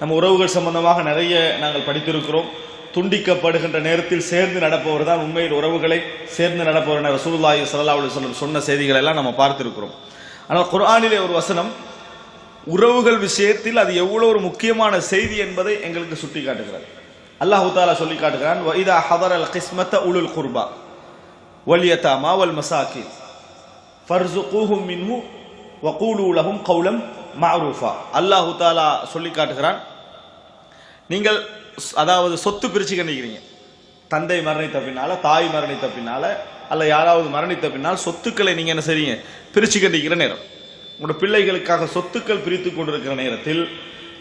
நம்ம உறவுகள் சம்பந்தமாக நிறைய நாங்கள் படித்திருக்கிறோம். துண்டிக்கப்படுகின்ற நேரத்தில் சேர்ந்து நடப்பவர் தான் உண்மையில் உறவுகளை சேர்ந்து நடப்பவர் என ரசூலுல்லாஹி ஸல்லல்லாஹு அலைஹி சொன்ன செய்திகள் எல்லாம் நம்ம பார்த்திருக்கிறோம். ஆனால் குர்ஆனிலே ஒரு வசனம் உறவுகள் விஷயத்தில் அது எவ்வளோ ஒரு முக்கியமான செய்தி என்பதை எங்களுக்கு சுட்டி காட்டுகிறார் அல்லாஹு தாலா சொல்லி காட்டுகிறான் வைதா ஹதர் அல் கிஸ்மத்த உலுல் குர்பா வல் மாவல் மசாக்கி ஃபர்சு ஃபர்சுகூஹும் மின்ஹு வகூலு உலகும் கௌலம் மாரூஃபா. அல்லாஹு தாலா சொல்லி காட்டுகிறான் நீங்கள் அதாவது சொத்து பிரிச்சு கண்டிக்கிறீங்க தந்தை மரணித்த பின்னால தாய் மரணித்த பின்னால அல்ல யாராவது மரணித்த பின்னால் சொத்துக்களை நீங்க என்ன செய்றீங்க? பிரிச்சு கண்டிக்கிற நேரம். உங்களோட பிள்ளைகளுக்காக சொத்துக்கள் பிரித்து கொண்டிருக்கிற நேரத்தில்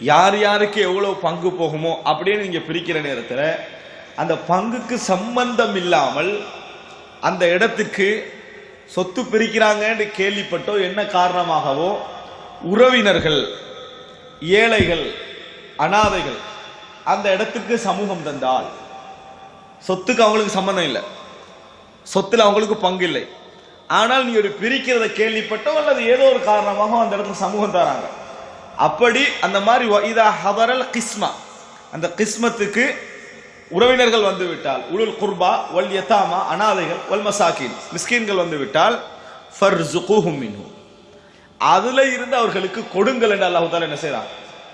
யார் யாருக்கு எவ்வளவு பங்கு போகுமோ அப்படின்னு நீங்க பிரிக்கிற நேரத்தில் அந்த பங்குக்கு சம்பந்தம் இல்லாமல் அந்த இடத்துக்கு சொத்து பிரிக்கிறாங்கன்னு கேள்விப்பட்டோ என்ன காரணமாகவோ உறவினர்கள் ஏழைகள் அனாதைகள் அந்த இடத்துக்கு சமூகம் தந்தால். சொத்துக்கு அவங்களுக்கு சம்பந்தம் இல்லை. சொத்துல அவங்களுக்கு பங்கு இல்லை. ஆனால் நீ ஒரு பிரிக்கிறத கேள்விப்பட்டோ அல்லது ஏதோ ஒரு காரணமாக அந்த இடத்துல சமூகம் தராங்க. அப்படி அந்த மாதிரி இதா ஹதரல் கிஸ்மா. அந்த கிஸ்மத்துக்கு உறவினர்கள் வந்து விட்டால் உளுல் குர்பா வல் எத்தாமா அனாதைகள் ஒல் மசாக்கின் மிஸ்கின்கள் வந்து விட்டால் ஃபர்சுகூஹும் மின்ஹு. அதுல இருந்து அவர்களுக்கு கொடுங்கள் என்று அல்லாஹ் தாலா என்ன செய்யறான்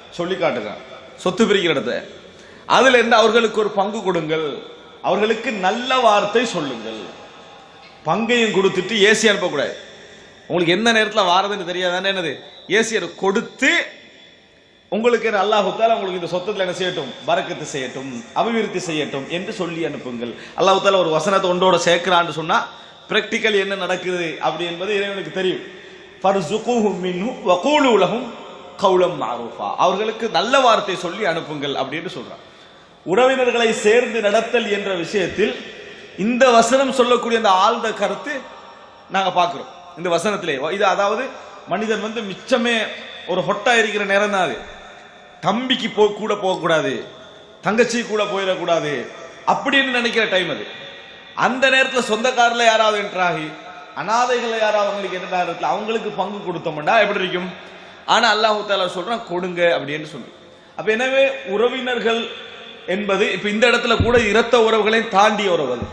சொல்லி காட்டுகிறான். சொத்து பிரிக்கிற இடத்துல அதுல இருந்து அவர்களுக்கு ஒரு பங்கு கொடுங்கள். அவர்களுக்கு நல்ல வார்த்தை சொல்லுங்கள். பங்கையும் கொடுத்துட்டு ஏசி அனுப்பக்கூடாது. உங்களுக்கு எந்த நேரத்தில் வாரதுன்னு தெரியாதானே என்னது? ஏசியர் கொடுத்து உங்களுக்கு அல்லாஹுத்தால் உங்களுக்கு இந்த சொத்தத்தில் என்ன செய்யட்டும்? வரக்கத்து செய்யட்டும் அபிவிருத்தி செய்யட்டும் என்று சொல்லி அனுப்புங்கள். அல்லாஹ் ஒரு வசனத்தை ஒன்றோட சேர்க்கிறான்னு சொன்னால் ப்ராக்டிக்கல் என்ன நடக்குது? அப்படி என்பது இறைவனுக்கு தெரியும். ஃபர்சுகூஹும் மின்ஹு வகூலு உலகம் கவுளம் மாரூஃபா. அவர்களுக்கு நல்ல வார்த்தை சொல்லி அனுப்புங்கள் அப்படின்னு சொல்றான். உறவினர்களை சேர்ந்து நடத்தல் என்ற விஷயத்தில் இந்த வசனம் சொல்லக்கூடிய அந்த ஆழ்ந்த கருத்து நாங்கள் பார்க்குறோம் இந்த வசனத்திலே. இது அதாவது மனிதன் வந்து மிச்சமே ஒரு ஹொட்டா இருக்கிற நேரம் தான் அது. தம்பிக்கு போ கூட போகக்கூடாது. தங்கச்சி கூட போயிடக்கூடாது. அப்படின்னு நினைக்கிற டைம் அது. அந்த நேரத்தில் சொந்தக்காரில் யாராவது என்ட்ராகி அனாதைகளை யாராவது அவங்களுக்கு என்ன நேரத்தில் அவங்களுக்கு பங்கு கொடுத்தோம்னா எப்படி இருக்கும்? ஆனா அல்லாஹு தாலா சொல்றான் கொடுங்க அப்படின்னு சொல்லி. அப்ப எனவே உறவினர்கள் என்பது இப்ப இந்த இடத்துல கூட இரத்த உறவுகளை தாண்டிய உறவுகள்.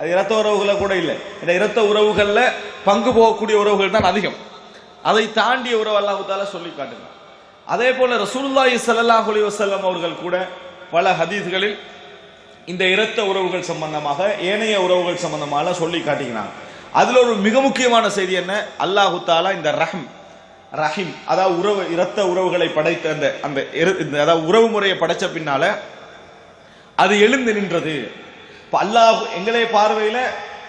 அது இரத்த உறவுகளை கூட இல்லை. இந்த இரத்த உறவுகள்ல பங்கு போகக்கூடிய உறவுகள் தான் அதிகம். அதை தாண்டிய உறவு அல்லாஹு தாலா சொல்லி காட்டுங்க அதே போல ரசூல்லாய் ஸல்லல்லாஹு அலைஹி அவர்கள் கூட பல ஹதீஸ்களில் இந்த இரத்த உறவுகள் சம்பந்தமாக ஏனைய உறவுகள் சம்பந்தமாக சொல்லி காட்டிக்கிறாங்க. அதுல ஒரு மிக முக்கியமான செய்தி என்ன? அல்லாஹு தாலா இந்த ரஹம் ரஹீம். அதாவது உறவு இரத்த உறவுகளை படைத்த அந்த அந்த இந்த அதாவது உறவு முறையை படைச்ச பின்னால அது எழுந்து நின்றது. இப்போ அல்லாஹ் எங்களே பார்வையில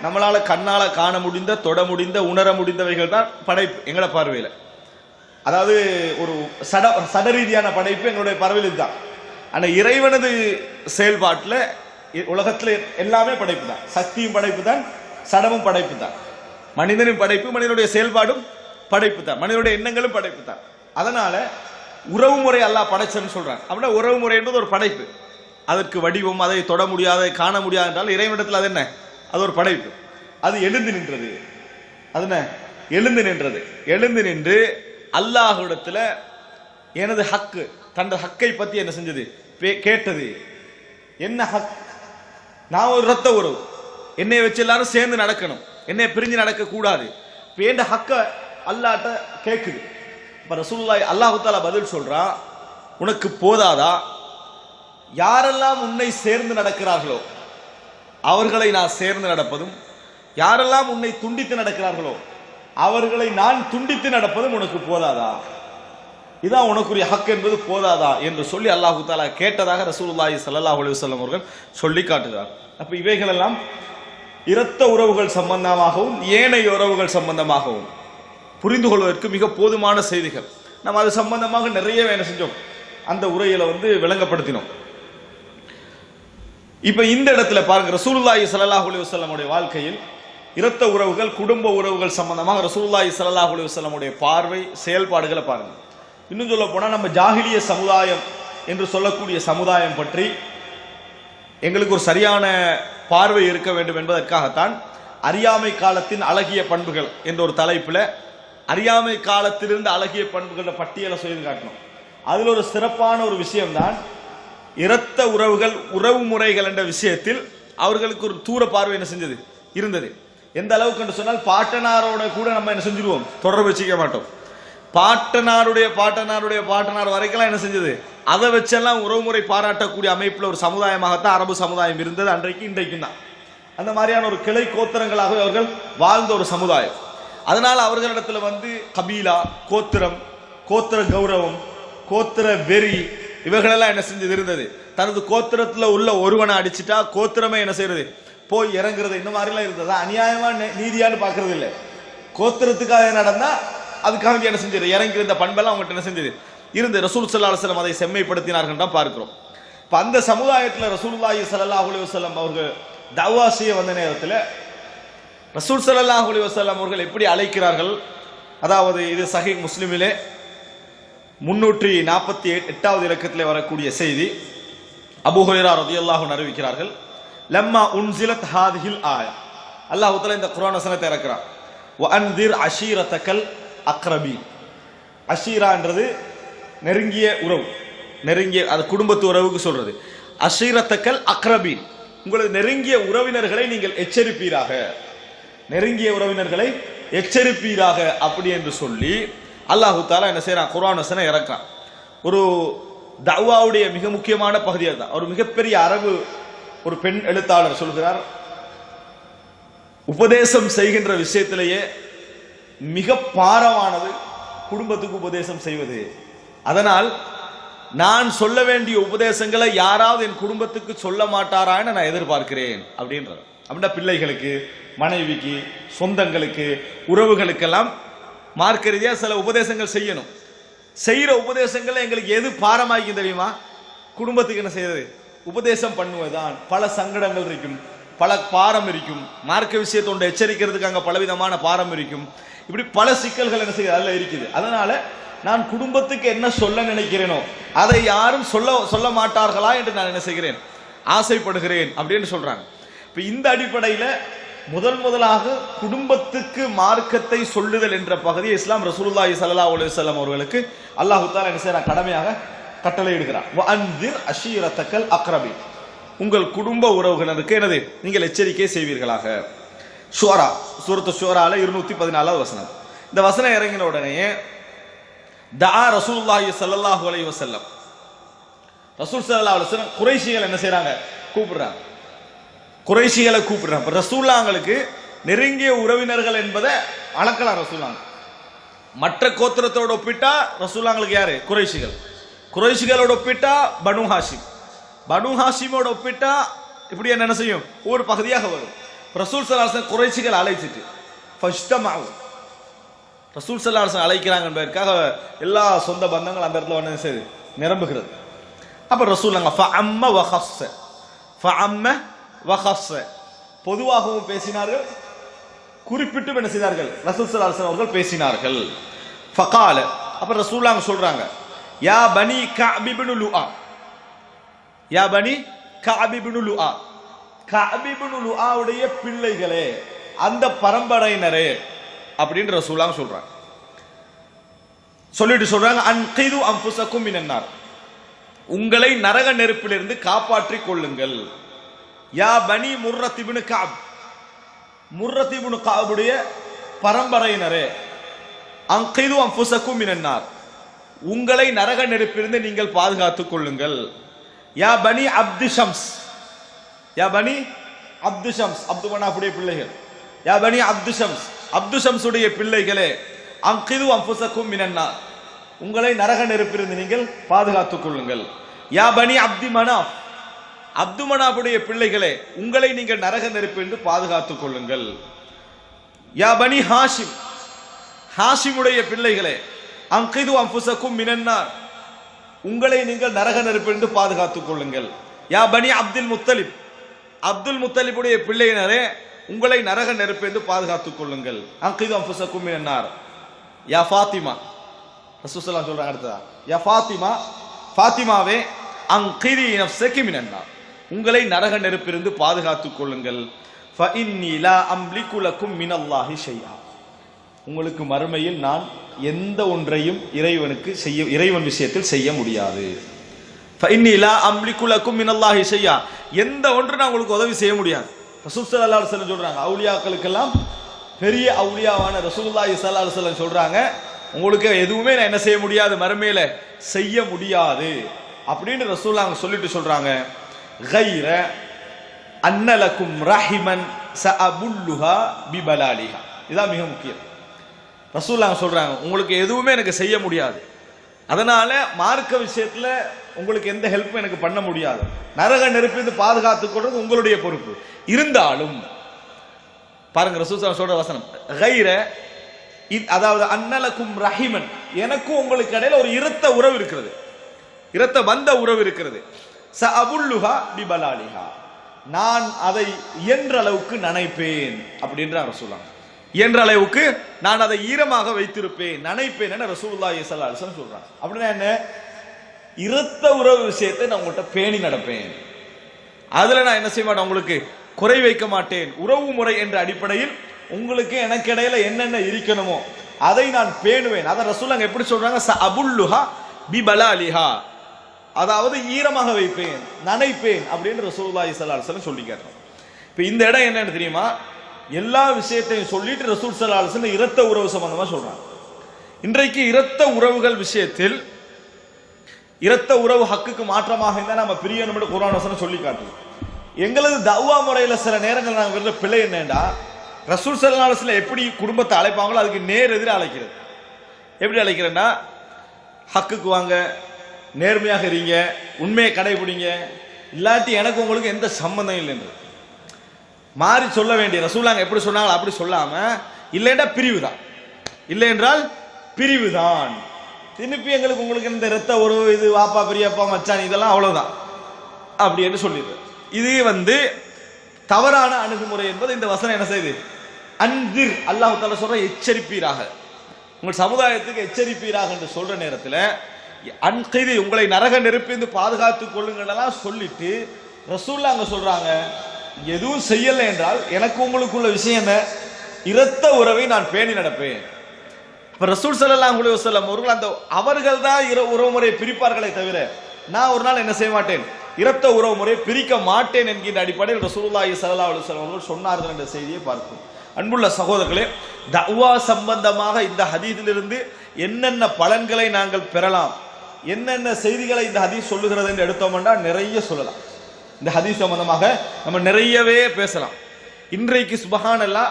நம்மளால கண்ணால காண முடிந்த தொட முடிந்த உணர முடிந்தவைகள் தான் படைப்பு எங்களை பார்வையில. அதாவது ஒரு சட சட ரீதியான படைப்பு எங்களுடைய பார்வையில் இதுதான். ஆனா இறைவனது செயல்பாட்டில் இ- எல்லாமே படைப்பு தான் சக்தியும் படைப்பு தான் சடமும் படைப்பு தான் மனிதனின் படைப்பு மனிதனுடைய செயல்பாடும் படைப்பு தான். மனிதனுடைய எண்ணங்களும் படைப்பு தான். அதனால உறவு முறை அல்லாஹ் படைச்சன்னு சொல்றாங்க அப்படின்னா உறவு முறை என்பது ஒரு படைப்பு. அதற்கு வடிவம் அதை தொட முடியாத காண முடியாது என்றால் இறைவனிடத்தில் அது என்ன? அது ஒரு படைப்பு. அது எழுந்து நின்றது. அது என்ன? எழுந்து நின்றது. எழுந்து நின்று அல்லாஹிடத்தில் எனது ஹக்கு தனது ஹக்கை பற்றி என்ன செஞ்சது? பே- கேட்டது. என்ன ஹக்? நான் ஒரு ரத்த உறவு. என்னை வச்சு எல்லாரும் சேர்ந்து நடக்கணும். என்னை பிரிஞ்சு நடக்கக்கூடாது. வேண்ட ஹக்கை என் அல்லாட்ட கேட்குது இப்ப ரசூல்லாய் அல்லாஹாலா பதில் சொல்கிறான் உனக்கு போதாதா? யாரெல்லாம் உன்னை சேர்ந்து நடக்கிறார்களோ அவர்களை நான் சேர்ந்து நடப்பதும் யாரெல்லாம் உன்னை துண்டித்து நடக்கிறார்களோ அவர்களை நான் துண்டித்து நடப்பதும் உனக்கு போதாதா? இதான் உனக்குரிய ஹக் என்பது போதாதா? என்று சொல்லி அல்லாஹு தாலா கேட்டதாக ரசூலுல்லாஹி ஸல்லல்லாஹு அலைஹி அவர்கள் சொல்லி காட்டுகிறார். அப்போ இவைகளெல்லாம் இரத்த உறவுகள் சம்பந்தமாகவும் ஏனைய உறவுகள் சம்பந்தமாகவும். புரிந்து கொள்வதற்கு மிக போதுமான செய்திகள். நம்ம அது சம்பந்தமாக நிறைய வேலை செஞ்சோம். அந்த உரையில வந்து விளங்கப்படுத்தினோம். இப்ப இந்த இடத்துல பாருங்க ரசூலுல்லாஹி சல்லாஹ் அலி வஸல்லமுடைய வாழ்க்கையில் இரத்த உறவுகள் குடும்ப உறவுகள் சம்பந்தமாக ரசூலுல்லாஹி சல்லாஹ் அலி வஸல்லமுடைய பார்வை செயல்பாடுகளை பாருங்க. இன்னும் சொல்ல போனா நம்ம ஜாகிலிய சமுதாயம் என்று சொல்லக்கூடிய சமுதாயம் பற்றி எங்களுக்கு ஒரு சரியான பார்வை இருக்க வேண்டும் என்பதற்காகத்தான் அறியாமை காலத்தின் அழகிய பண்புகள் என்ற ஒரு தலைப்பில் அறியாமை காலத்திலிருந்து அழகிய பண்புகள பட்டியலை சொல்லி காட்டணும். அதில் ஒரு சிறப்பான ஒரு விஷயம்தான் இரத்த உறவுகள் உறவு முறைகள் என்ற விஷயத்தில் அவர்களுக்கு ஒரு தூர பார்வை என்ன செஞ்சது? இருந்தது. எந்த அளவுக்கு என்று சொன்னால் பாட்டனாரோட கூட நம்ம என்ன செஞ்சிருவோம்? தொடர்பு வச்சுக்க மாட்டோம். பாட்டனாருடைய பாட்டனாருடைய பாட்டனார் வரைக்கெல்லாம் என்ன செஞ்சது? அதை வச்செல்லாம் உறவுமுறை பாராட்டக்கூடிய அமைப்பில் ஒரு சமுதாயமாகத்தான் அரபு சமுதாயம் இருந்தது. அன்றைக்கு இன்றைக்கும் தான். அந்த மாதிரியான ஒரு கிளை கோத்திரங்களாகவே அவர்கள் வாழ்ந்த ஒரு சமுதாயம். அதனால் அவர்களிடத்துல வந்து கபீலா கோத்திரம் கோத்திர கௌரவம் கோத்திர வெறி இவைகளெல்லாம் என்ன செஞ்சது இருந்தது? தனது கோத்திரத்தில் உள்ள ஒருவனை அடிச்சிட்டா கோத்திரமே என்ன செய்யறது? போய் இறங்குறது. இந்த மாதிரிலாம் இருந்தது? அநியாயமா நீதியான்னு பார்க்கறது இல்லை. கோத்திரத்துக்காக நடந்தா அதுக்காக என்ன செஞ்சது? இறங்கிற இந்த பண்பெல்லாம் அவங்ககிட்ட என்ன செஞ்சது? இருந்து ரசூல் சல்லா அலுவலம் அதை செம்மைப்படுத்தினார்கள் தான் பார்க்கிறோம். இப்போ அந்த சமுதாயத்தில் ரசூல்லாஹி ஸல்லல்லாஹு அலுவலம் அவர்கள் தவா செய்ய வந்த நேரத்தில் ரசூல் சல்லாஹ் அலி வசல்லாம் அவர்கள் எப்படி அழைக்கிறார்கள்? அதாவது இது சஹி முஸ்லிமிலே முன்னூற்றி நாற்பத்தி எட்டாவது இலக்கத்திலே வரக்கூடிய செய்தி. அபு ஹுரைரா ரலியல்லாஹு அன்ஹு அறிவிக்கிறார்கள் லம்மா உன்சிலத் ஹாதிஹில் ஆயா. அல்லாஹ் இந்த குரான் வசனத்தை இறக்கிறான். வ அஷீரத்தக்கல் அக்ரபி அஷீரான்றது நெருங்கிய உறவு. நெருங்கிய அது குடும்பத்து உறவுக்கு சொல்றது. அஷீரத்தக்கல் அக்ரபீன். உங்களது நெருங்கிய உறவினர்களை நீங்கள் எச்சரிப்பீராக. நெருங்கிய உறவினர்களை எச்சரிப்பீராக அப்படி என்று சொல்லி அல்லாஹு தாலா என்ன செய்யறான் குரான் வசனம் இறக்கான் ஒரு தவாவுடைய மிக முக்கியமான பகுதியாக தான் ஒரு மிகப்பெரிய அரபு ஒரு பெண் எழுத்தாளர் சொல்கிறார். உபதேசம் செய்கின்ற விஷயத்திலேயே மிக பாரமானது குடும்பத்துக்கு உபதேசம் செய்வது. அதனால் நான் சொல்ல வேண்டிய உபதேசங்களை யாராவது என் குடும்பத்துக்கு சொல்ல மாட்டாரான்னு நான் எதிர்பார்க்கிறேன் அப்படின்றார். அப்படின்னா பிள்ளைகளுக்கு மனைவிக்கு சொந்தங்களுக்கு உறவுகளுக்கெல்லாம் மார்க்க ரீதியாக சில உபதேசங்கள் செய்யணும். செய்கிற உபதேசங்களை எங்களுக்கு எது பாரமாகிக்கும் தெரியுமா? குடும்பத்துக்கு என்ன செய்யறது? உபதேசம் பண்ணுவதுதான். பல சங்கடங்கள் இருக்கும். பல பாரம் இருக்கும். மார்க்க விஷயத்தோட எச்சரிக்கிறதுக்கு அங்கே பலவிதமான பாரம் இருக்கும். இப்படி பல சிக்கல்கள் என்ன செய்யுது? அதில் இருக்குது. அதனால நான் குடும்பத்துக்கு என்ன சொல்ல நினைக்கிறேனோ அதை யாரும் சொல்ல சொல்ல மாட்டார்களா என்று நான் என்ன செய்கிறேன்? ஆசைப்படுகிறேன் அப்படின்னு சொல்றாங்க. இப்போ இந்த அடிப்படையில் முதல் முதலாக குடும்பத்துக்கு மார்க்கத்தை சொல்லுதல் என்ற பகுதியை இஸ்லாம் ரசூலுல்லாஹி ஸல்லல்லாஹு அலைஹி வஸல்லம் அவர்களுக்கு அல்லாஹ் தஆலா என்ன செய்யறான் கடமையாக கட்டளை இடுகிறான் வஅன்திர் அஷீரத்தக்கல் அக்ரபி உங்கள் குடும்ப உறவுகளுக்கு என்னது? நீங்கள் எச்சரிக்கை செய்வீர்களாக. ஷுவரா சூரத்து ஷுவரால இருநூத்தி பதினாலாவது வசனம். இந்த வசனம் இறங்கின உடனே தா ரசூல்லாஹி சல்லாஹூ அலைஹி வஸல்லம். ரசூல் சல்லா அலுவலம் குறைஷிகள் என்ன செய்யறாங்க கூப்பிடுறாங்க. குறைஷிகளை கூப்பிடுறான். இப்ப ரசூல்லாங்களுக்கு நெருங்கிய உறவினர்கள் என்பதை அளக்கலாம் ரசூல்லாங்க மற்ற கோத்திரத்தோட ஒப்பிட்டா ரசூல்லாங்களுக்கு யாரு? குறைஷிகள். குறைஷிகளோட ஒப்பிட்டா பனு ஹாஷிம். பனு ஹாஷிமோட ஒப்பிட்டா இப்படி என்ன செய்யும்? ஒரு பகுதியாக வரும். ரசூல் சலாசன் குறைச்சிகள் அழைச்சிட்டு. ஃபஸ்டமாகும் ரசூல் சல்லாசன் அழைக்கிறாங்க என்பதற்காக எல்லா சொந்த பந்தங்கள் அந்த இடத்துல ஒன்று சரி நிரம்புகிறது. அப்போ ரசூல் அங்க அம்ம வஹஸ்ஸ. ஃபஅம்ம வஹஸ்ஸ பொதுவாகவும் பேசினார்கள் குறிப்பிட்டு என்ன செய்தார்கள்? ரசூல் சல்லாஹன் அவர்கள் பேசினார்கள். ஃபகால அப்ப ரசூலாங்க சொல்றாங்க யா பனி கஅபிப்னு லுஆ. யா பனி கஅபிப்னு லுஆ. கஅபிப்னு லுஆவுடைய பிள்ளைகளே அந்த பரம்பரையினரே அப்படின்னு ரசூலாங்க சொல்றாங்க. சொல்லிட்டு சொல்றாங்க அன்கைது அம்புசக்கும் மினன்னார் உங்களை நரக நெருப்பிலிருந்து காப்பாற்றிக் கொள்ளுங்கள். யா பனி முர்ரத்திபுனு காப் முர்ரத்திபுனு காபுடைய பரம்பரையினரே அங்கைது அம்புசக்கும் மினன்னார். உங்களை நரக நெருப்பிலிருந்து நீங்கள் பாதுகாத்துக் கொள்ளுங்கள். யா பனி அப்து ஷம்ஸ். யா பனி அப்து ஷம்ஸ் அப்து மனாஃபுடைய பிள்ளைகள். யா பனி அப்து ஷம்ஸ் அப்து ஷம்ஸுடைய பிள்ளைகளே அங்கிது அம்புசக்கும் மினன்னார். உங்களை நரக நெருப்பிலிருந்து நீங்கள் பாதுகாத்துக் கொள்ளுங்கள். யா பனி அப்தி மனாஃப் அப்துமனாவுடைய பிள்ளைகளே உங்களை நீங்கள் நரக நெருப்பு என்று பாதுகாத்துக் கொள்ளுங்கள். யா பனி ஹாஷிம் ஹாஷிமுடைய பிள்ளைகளே அங்கிது அம்புசக்கும் மினன்னார் உங்களை நீங்கள் நரக நெருப்பு என்று பாதுகாத்துக் கொள்ளுங்கள். யா பனி அப்துல் முத்தலிப் அப்துல் முத்தலிபுடைய பிள்ளையினரே உங்களை நரக நெருப்பிலிருந்து பாதுகாத்துக் கொள்ளுங்கள். அங்கிது அம்புசக்கும் மினன்னார். யா ஃபாத்திமா ரசூசல்லா சொல்றாங்க அடுத்ததா? யா ஃபாத்திமா ஃபாத்திமாவே அங்கிரி நஃப்ஸகி மினன்னார். உங்களை நரக நெருப்பிலிருந்து பாதுகாத்துக் கொள்ளுங்கள். மினல்லாஹி ஷைஆ. உங்களுக்கு மறுமையில் நான் எந்த ஒன்றையும் இறைவனுக்கு செய்ய இறைவன் விஷயத்தில் செய்ய முடியாது. ஃபைன்னிலா மினல்லாஹி ஷையா எந்த ஒன்று நான் உங்களுக்கு உதவி செய்ய முடியாது. ரசூல் ஸல்லல்லாஹு அலைஹி வஸல்லம் சொல்றாங்க பெரிய அவுளியாவான ரசூல்லா ஸல்லல்லாஹு அலைஹி சொல்றாங்க உங்களுக்கு எதுவுமே நான் என்ன செய்ய முடியாது மறுமையில செய்ய முடியாது. அப்படின்னு ரசூல்லா அவங்க சொல்லிட்டு சொல்றாங்க கைர அன்னலக்கும் ரஹிமன் சஅபுல்லுஹா பிபலாலிஹா இதான் மிக முக்கியம் ரசூல்லாங்க சொல்கிறாங்க உங்களுக்கு எதுவுமே எனக்கு செய்ய முடியாது. அதனால மார்க்க விஷயத்துல உங்களுக்கு எந்த ஹெல்ப்பும் எனக்கு பண்ண முடியாது. நரக நெருப்பிலிருந்து பாதுகாத்து கொள்றது உங்களுடைய பொறுப்பு. இருந்தாலும் பாருங்க ரசூல் சொல்ற வசனம். கைர அதாவது அன்னலக்கும் ரஹிமன். எனக்கும் உங்களுக்கு இடையில ஒரு இரத்த உறவு இருக்கிறது. இரத்த வந்த உறவு இருக்கிறது. ச அபுல்லுஹா பிபலாலிஹா. நான் அதை இயன்ற அளவுக்கு நனைப்பேன் அப்படின்ற ரசூலாங்க இயன்ற அளவுக்கு நான் அதை ஈரமாக வைத்திருப்பேன் நனைப்பேன் என ரசூல்லா ஸல்லல்லாஹு அலைஹி வஸல்லம் அப்படின்னா என்ன? இரத்த உறவு விஷயத்தை நான் உங்கள்கிட்ட பேணி நடப்பேன். அதுல நான் என்ன செய்ய மாட்டேன்? உங்களுக்கு குறை வைக்க மாட்டேன். உறவு முறை என்ற அடிப்படையில் உங்களுக்கு எனக்கு இடையில என்னென்ன இருக்கணுமோ அதை நான் பேணுவேன். அதை ரசூலாங்க எப்படி சொல்றாங்க? பி அபுல்லுஹா பிபலாலிஹா. அதாவது ஈரமாக வைப்பேன் நனைப்பேன் அப்படின்னு ரசூலுல்லாஹி ஸல்லல்லாஹு அலைஹி சொல்லி கேட்டோம் இப்போ இந்த இடம் என்னன்னு தெரியுமா? எல்லா விஷயத்தையும் சொல்லிட்டு ரசூல் ஸல்லல்லாஹு இரத்த உறவு சம்பந்தமா சொல்றாங்க. இன்றைக்கு இரத்த உறவுகள் விஷயத்தில் இரத்த உறவு ஹக்குக்கு மாற்றமாக இருந்தால் நம்ம பிரியணும் குரான் வசனம் சொல்லி காட்டுது எங்களது தவ்வா முறையில் சில நேரங்கள் நாங்கள் விருந்த பிழை என்னென்னா ரசூல் சல்லாஹ்ல எப்படி குடும்பத்தை அழைப்பாங்களோ அதுக்கு நேர் எதிர அழைக்கிறது. எப்படி அழைக்கிறேன்னா ஹக்குக்கு வாங்க நேர்மையாக இருங்க உண்மையை கடைபிடிங்க. இல்லாட்டி எனக்கு உங்களுக்கு எந்த சம்பந்தம் இல்லை என்று மாறி சொல்ல வேண்டிய ரசூலாங்க எப்படி சொன்னாங்களோ அப்படி சொல்லாம இல்லைன்னா பிரிவு தான் இல்லை என்றால் பிரிவு தான் திருப்பி எங்களுக்கு உங்களுக்கு இந்த ரத்த உறவு இது வாப்பா பெரியப்பா மச்சான் இதெல்லாம் அவ்வளவுதான். அப்படி என்று சொல்லிடுது இது வந்து தவறான அணுகுமுறை என்பது இந்த வசனம் என்ன செய்யுது அன்பிர் அல்லாஹு தால சொல்ற எச்சரிப்பீராக. உங்கள் சமுதாயத்துக்கு எச்சரிப்பீராக என்று சொல்ற நேரத்தில் அன்கைது உங்களை நரக நெருப்பிந்து பாதுகாத்து கொள்ளுங்களெல்லாம் சொல்லிட்டு ரசூல்லா அங்க சொல்றாங்க எதுவும் செய்யலை என்றால் எனக்கு உங்களுக்குள்ள விஷயம் என்ன இரத்த உறவை நான் பேணி நடப்பேன். இப்ப ரசூல் ஸல்லல்லாஹு அலைஹி வஸல்லம் அவர்கள் அந்த அவர்கள் தான் இர உறவுமுறையை பிரிப்பார்களே தவிர நான் ஒரு நாள் என்ன செய்ய மாட்டேன்? இரத்த உறவுமுறையை பிரிக்க மாட்டேன் என்கின்ற அடிப்படையில் ரசூலுல்லாஹி சல்லா அலைஹி செல்லம் அவர்கள் சொன்னார்கள் என்ற செய்தியை பார்ப்போம். அன்புள்ள சகோதரர்களே தவா சம்பந்தமாக இந்த ஹதீதிலிருந்து என்னென்ன பலன்களை நாங்கள் பெறலாம்? என்னென்ன செய்திகளை இந்த ஹதீஸ் சொல்லுகிறது என்று எடுத்தோம்னா நிறைய சொல்லலாம். இந்த ஹதீஸ் சம்பந்தமாக நம்ம நிறையவே பேசலாம். இன்றைக்கு சுபஹானல்லா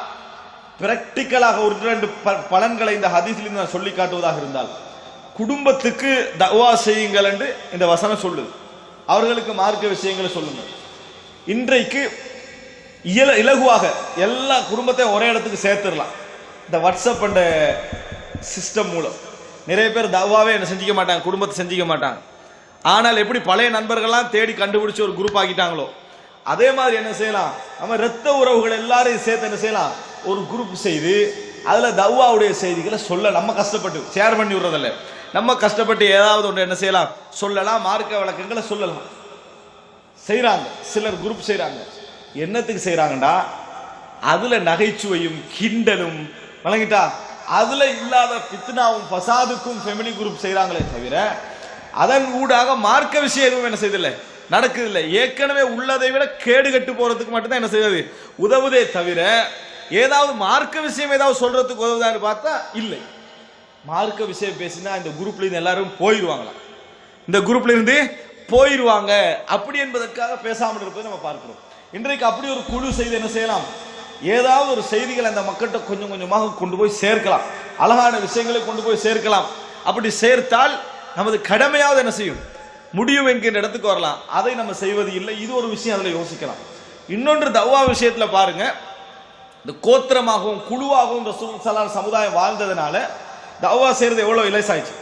பிராக்டிக்கலாக ஒரு ரெண்டு ப- பலன்களை இந்த ஹதீஸிலிருந்து நான் சொல்லி காட்டுவதாக இருந்தால் குடும்பத்துக்கு தவா செய்யுங்கள் என்று இந்த வசனம் சொல்லுது. அவர்களுக்கு மார்க்க விஷயங்களை சொல்லுங்கள் இன்றைக்கு இயல இலகுவாக எல்லா குடும்பத்தையும் ஒரே இடத்துக்கு சேர்த்துடலாம். இந்த வாட்ஸ்அப் என்ற சிஸ்டம் மூலம். நிறைய பேர் தவாவே என்ன செஞ்சிக்க மாட்டாங்க குடும்பத்தை செஞ்சிக்க மாட்டாங்க. ஆனால் எப்படி பழைய நண்பர்கள்லாம் தேடி கண்டுபிடிச்சு ஒரு குரூப் ஆக்கிட்டாங்களோ அதே மாதிரி என்ன செய்யலாம்? நம்ம ரத்த உறவுகள் எல்லாரையும் சேர்த்து என்ன செய்யலாம்? ஒரு குரூப் செய்து அதில் தவ்வாவுடைய செய்திகளை சொல்ல நம்ம கஷ்டப்பட்டு ஷேர் பண்ணி விடுறதில்ல. நம்ம கஷ்டப்பட்டு ஏதாவது ஒன்று என்ன செய்யலாம்? சொல்லலாம் மார்க்க வழக்கங்களை சொல்லலாம். செய்கிறாங்க சிலர் குரூப் செய்கிறாங்க என்னத்துக்கு செய்கிறாங்கன்னா அதில் நகைச்சுவையும் கிண்டலும் வழங்கிட்டா அதுல இல்லாத பித்னாவும் ஃபசாதுக்கும் ஃபெமிலி குரூப் செய்கிறாங்களே தவிர அதன் ஊடாக மார்க்க விஷயம் எதுவும் என்ன செய்தில்லை? நடக்குதில்லை. ஏற்கனவே உள்ளதை விட கேடு கட்டு போறதுக்கு மட்டும்தான் என்ன செய்வது உதவுதே தவிர ஏதாவது மார்க்க விஷயம் ஏதாவது சொல்றதுக்கு உதவுதான்னு பார்த்தா இல்லை. மார்க்க விஷயம் பேசினா இந்த குரூப்ல இருந்து எல்லாரும் போயிடுவாங்களாம் இந்த குரூப்ல இருந்து போயிடுவாங்க அப்படி என்பதற்காக பேசாமல் இருப்பதை நம்ம பார்க்கிறோம். இன்றைக்கு அப்படி ஒரு குழு செய்து என்ன செய்யலாம்? ஏதாவது ஒரு செய்திகளை அந்த மக்கள்கிட்ட கொஞ்சம் கொஞ்சமாக கொண்டு போய் சேர்க்கலாம். அழகான விஷயங்களை கொண்டு போய் சேர்க்கலாம். அப்படி சேர்த்தால் நமது கடமையாவது என்ன செய்யும்? முடியும் என்கின்ற இடத்துக்கு வரலாம். அதை நம்ம செய்வது இல்லை. இது ஒரு விஷயம் அதில் யோசிக்கலாம். இன்னொன்று தவ்வா விஷயத்தில் பாருங்க. இந்த கோத்திரமாகவும் குழுவாகவும் இந்த சலால் சமுதாயம் வாழ்ந்ததுனால தவ்வா செய்கிறது எவ்வளோ இலேசாயிடுச்சு?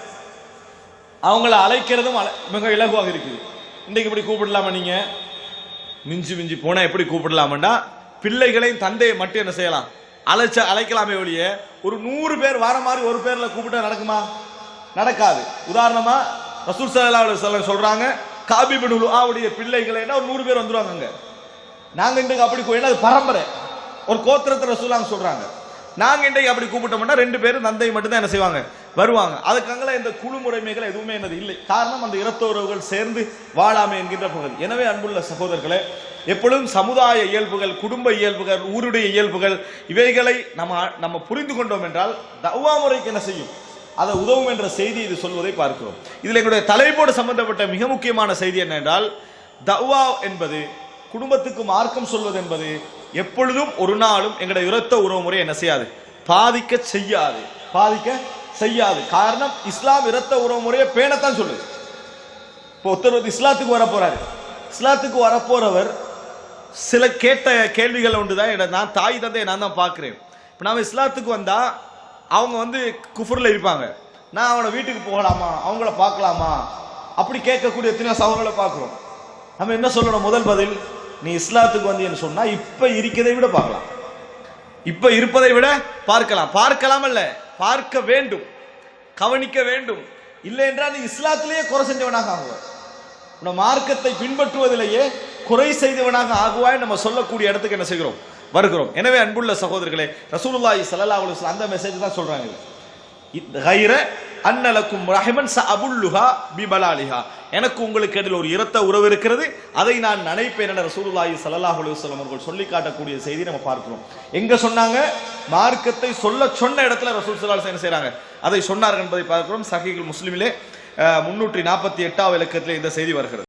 அவங்கள அழைக்கிறதும் மிக இலகுவாக இருக்குது. இன்றைக்கு இப்படி கூப்பிடலாமா நீங்கள் மிஞ்சி மிஞ்சி போனால் எப்படி கூப்பிடலாமண்டா? பிள்ளைகளையும் தந்தையை மட்டும் என்ன செய்யலாம்? அழைச்ச அழைக்கலாமே ஒழிய ஒரு நூறு பேர் வர மாதிரி ஒரு பேர்ல கூப்பிட்டா நடக்குமா? நடக்காது. உதாரணமா ரசூல் சல்லா அலுவலம் சொல்றாங்க காபி பின் பிள்ளைகளை ஒரு நூறு பேர் வந்துருவாங்க அங்க. நாங்க இன்றைக்கு அப்படி கூ- ஏன்னா அது பரம்பரை. ஒரு கோத்திரத்தை ரசூலாங்க சொல்றாங்க. நாங்க இன்றைக்கு அப்படி கூப்பிட்டோம்னா ரெண்டு பேரும் தந்தை மட்டும் தான் என்ன செய்வாங்க? வருவாங்க. அதுக்காகலாம் இந்த குழு முறைமைகள் எதுவுமே என்னது இல்லை. காரணம் அந்த இரத்த உறவுகள் சேர்ந்து வாழாமை என்கின்ற பகுதி எனவே அன்புள்ள சகோதரர்களே எப்பொழுதும் சமுதாய இயல்புகள் குடும்ப இயல்புகள் ஊருடைய இயல்புகள் இவைகளை நம்ம நம்ம புரிந்து கொண்டோம் என்றால் தவ்வா முறைக்கு என்ன செய்யும்? அதை உதவும் என்ற செய்தி இது சொல்வதை பார்க்கிறோம். இதில் எங்களுடைய தலைப்போடு சம்பந்தப்பட்ட மிக முக்கியமான செய்தி என்னென்றால் தவ்வா என்பது குடும்பத்துக்கு மார்க்கம் சொல்வது என்பது எப்பொழுதும் ஒரு நாளும் எங்களுடைய இரத்த உறவு முறை என்ன செய்யாது? பாதிக்க செய்யாது. பாதிக்க செய்யாது. காரணம் இஸ்லாம் இரத்த உறவு முறையை பேணத்தான் சொல்லுது. இப்போ ஒருத்தர் வந்து இஸ்லாத்துக்கு வரப்போறாரு இஸ்லாத்துக்கு வரப்போறவர் சில கேட்ட கேள்விகள் உண்டு தான் நான் தாய் தந்தையை நான் தான் பார்க்குறேன். இப்போ நாம் இஸ்லாத்துக்கு வந்தால் அவங்க வந்து குஃபுரில் இருப்பாங்க. நான் அவனை வீட்டுக்கு போகலாமா? அவங்கள பார்க்கலாமா? அப்படி கேட்கக்கூடிய எத்தனையோ சவங்களை பார்க்குறோம். நம்ம என்ன சொல்லணும்? முதல் பதில் நீ இஸ்லாத்துக்கு வந்தீங்கன்னு சொன்னால் இப்போ இருக்கிறதை விட பார்க்கலாம். இப்போ இருப்பதை விட பார்க்கலாம். பார்க்கலாம் இல்லை பார்க்க வேண்டும் கவனிக்க வேண்டும். இல்லை என்றால் நீ இஸ்லாத்திலேயே குறை செஞ்சவனாக ஆகுவார் உன மார்க்கத்தை பின்பற்றுவதிலேயே குறை செய்தவனாக ஆகுவாய் நம்ம சொல்லக்கூடிய இடத்துக்கு என்ன செய்கிறோம்? வருகிறோம். எனவே அன்புள்ள சகோதரர்களே ரசூலுல்லாஹி ஸல்லல்லாஹு அலைஹி வஸல்லம் அந்த மெசேஜ் தான் சொல்றாங்க இது. கைர அன்னலக்கும் ரஹமன் ச அபுல்லுஹா பிபலாலிஹா. எனக்கு உங்களுக்கு இடையில் ஒரு இரத்த உறவு இருக்கிறது. அதை நான் நினைப்பேன் என ரசூலுல்லாஹி ஸல்லல்லாஹு அலைஹி வஸல்லம் அவர்கள் சொல்லி காட்டக்கூடிய செய்தி நம்ம பார்க்கிறோம். எங்க சொன்னாங்க? மார்க்கத்தை சொல்ல சொன்ன இடத்துல ரசூல் ஸல்லல்லாஹு என்ன செய்றாங்க? அதை சொன்னார்கள் என்பதை பார்க்கிறோம். சஹீஹுல் முஸ்லிமிலே முன்னூற்றி நாற்பத்தி எட்டாவது இலக்கத்தில் இந்த செய்தி வருகிறது.